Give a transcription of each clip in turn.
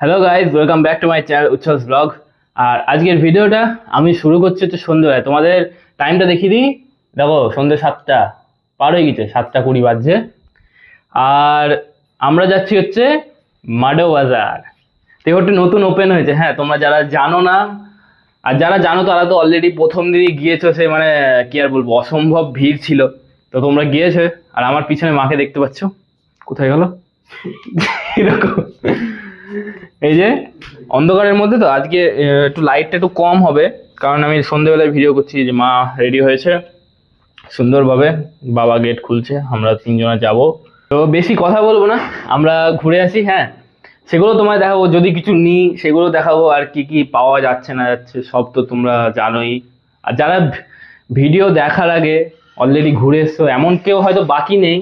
Hello guys welcome back to my channel উচ্ছ্বাস blog আর আজকের ভিডিওটা আমি শুরু করছি হচ্ছে সন্ধ্যেবেলায়। তোমাদের টাইমটা দেখিয়ে দিই। দেখো, সন্ধ্যে সাতটা, পার হয়ে গেছে, সাতটা কুড়ি বাজছে। আর আমরা যাচ্ছি হচ্ছে মাডো বাজার। তেহরটি নতুন ওপেন হয়েছে। হ্যাঁ তোমরা যারা জানো না আর যারা জানো তারা তো অলরেডি প্রথম দিনই গিয়েছো সে মানে কি আর বলব, অসম্ভব ভিড় ছিল। তো তোমরা গিয়েছো, আর আমার পিছনে মাকে দেখতে পাচ্ছ। কোথায় গেল? এরকম। এই যে, অন্ধকারের মধ্যে তো আজকে একটু লাইটটা একটু কম হবে। কারণ আমি সন্ধ্যেবেলায় ভিডিও করছি যে মা রেডি হয়েছে। সুন্দরভাবে বাবা গেট খুলছে, আমরা তিনজনা যাব। তো বেশি কথা বলব না, আমরা ঘুরে আসি হ্যাঁ? সেগুলো তোমায় দেখাবো, যদি কিছু নিই, সেগুলো দেখাবো আর কি কি পাওয়া যাচ্ছে না যাচ্ছে, সব তো তোমরা জানোই। আর যারা ভিডিও দেখার আগে অলরেডি ঘুরে এসছো, এমন কেউ হয়তো বাকি নেই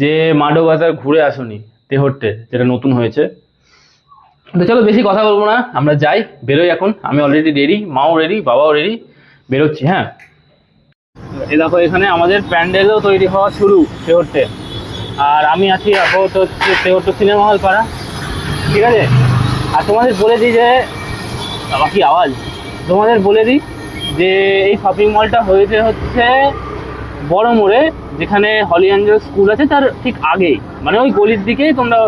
যে মাডো বাজার ঘুরে আসোনি, তেহট্টে, যেটা নতুন হয়েছে। তো চলো বেশি কথা বলব না, আমরা যাই, বেরোই এখন। আমি অলরেডি রেডি মাও রেডি বাবাও রেডি বেরোচ্ছি হ্যাঁ? এই দেখো, এখানে আমাদের প্যান্ডেলও তৈরি হওয়া শুরু, তেহট্টে। আর আমি আছি আপাতত হচ্ছে তেহট্ট সিনেমা হল পাড়া। ঠিক আছে? আর তোমাদের বলে দিই যে বাবা কি আওয়াজ? তোমাদের বলে দিই যে, এই শপিং মলটা হয়েছে হচ্ছে বড় মোড়ে, যেখানে হলি অ্যাঞ্জেল স্কুল আছে, তার ঠিক আগেই। মানে ওই গলির দিকেই তোমরা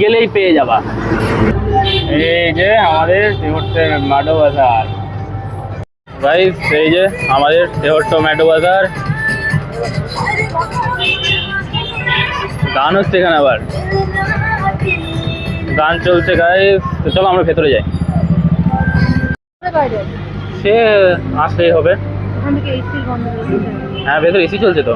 গেলেই পেয়ে যাবা। এই যে আমাদের তেহট্টের মাডো বাজার। ভাই, এই যে আমাদের তেহট্ট ম্যাটো বাজার। গান হচ্ছে এখানে আবার। গান চলছে গায়ে তো চলো আমরা ভেতরে যাই। সে আসলেই হবে। হ্যাঁ ভেতরে এসি চলছে তো।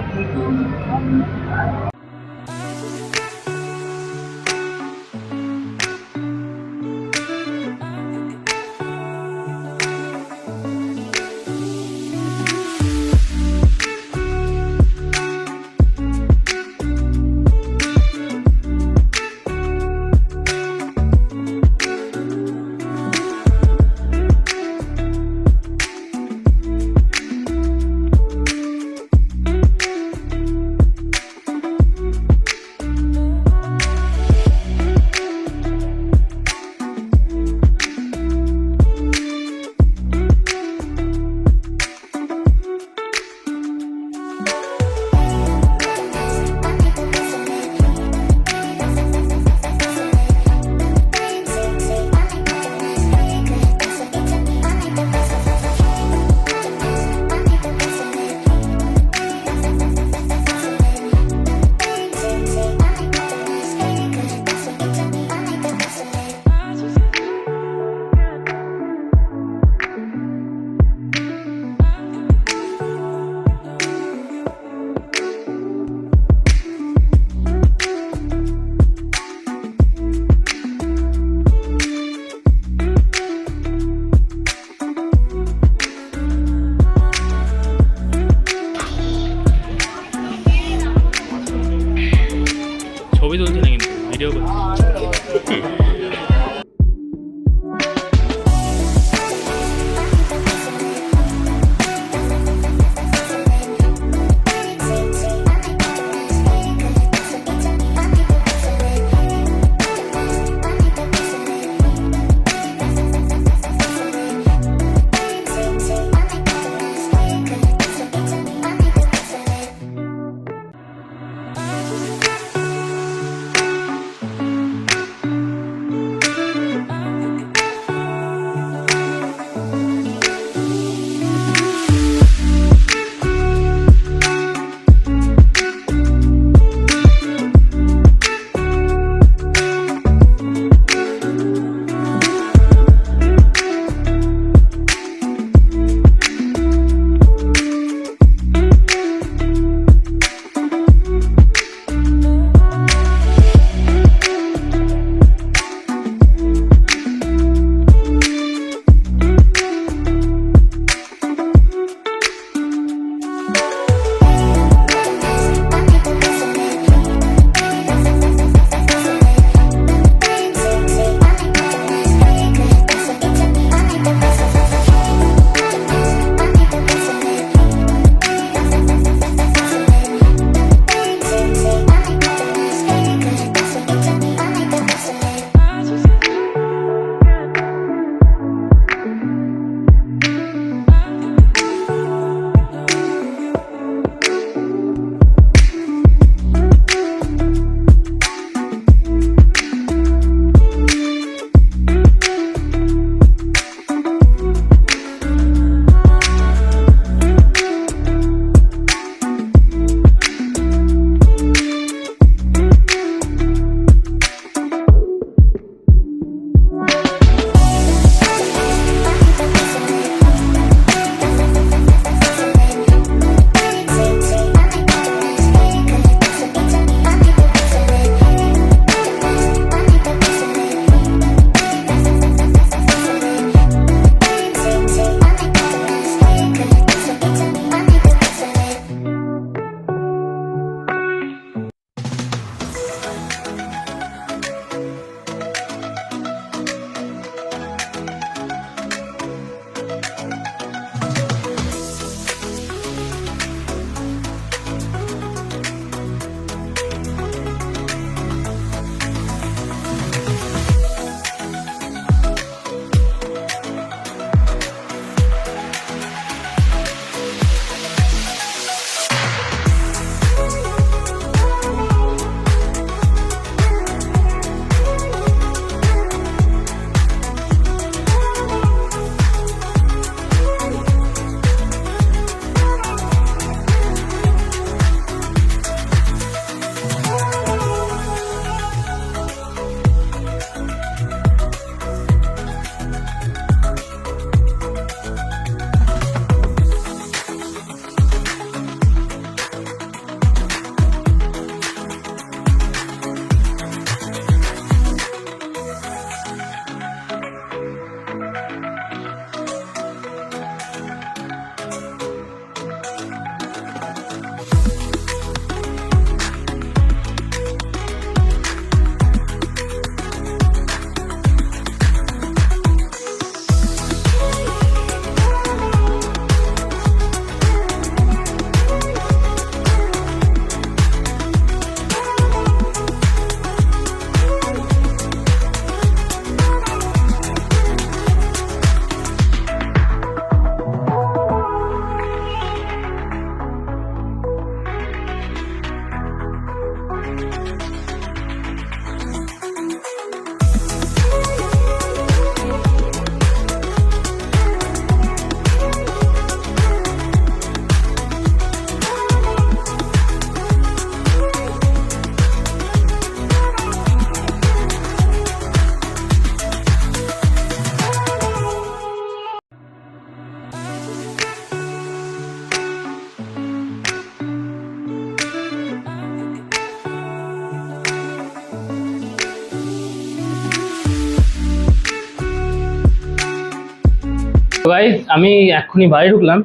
গাইজ আমি এক্ষুনি বাড়ি ঢুকলাম।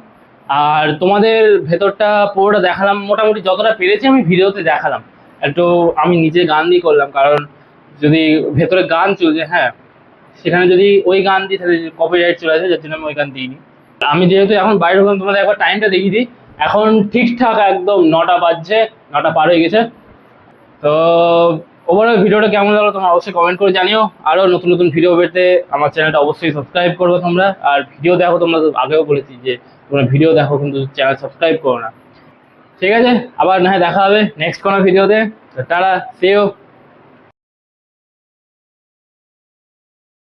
আর তোমাদের ভেতরটা পুরোটা দেখালাম। মোটামুটি যতটা পেরেছি আমি ভিডিওতে দেখালাম। একটু আমি নিজে গান দিয়ে করলাম, কারণ যদি ভেতরে গান চলছে হ্যাঁ সেখানে যদি ওই গান দিয়ে তাহলে কপিরাইট চলে আসে, যার জন্য আমি ওই গান দিইনি। আমি যেহেতু এখন বাইরে ঢুকলাম, তোমাদের একবার টাইমটা দেখিয়ে দিই। এখন ঠিকঠাক একদম নটা বাজছে, নটা পার হয়ে গেছে। তো ওভারঅল ভিডিওটা কেমন লাগল তোমরা অবশ্যই কমেন্ট করে জানিও। আরও নতুন নতুন ভিডিও পেতে আমার চ্যানেলটা অবশ্যই সাবস্ক্রাইব করবে তোমরা। আর ভিডিও দেখো, তোমরা আগেও বলেছি যে তোমরা ভিডিও দেখো, কিন্তু চ্যানেল সাবস্ক্রাইব করো না। ঠিক আছে, আবার না দেখা হবে নেক্সট কোনো ভিডিওতে তারা সেও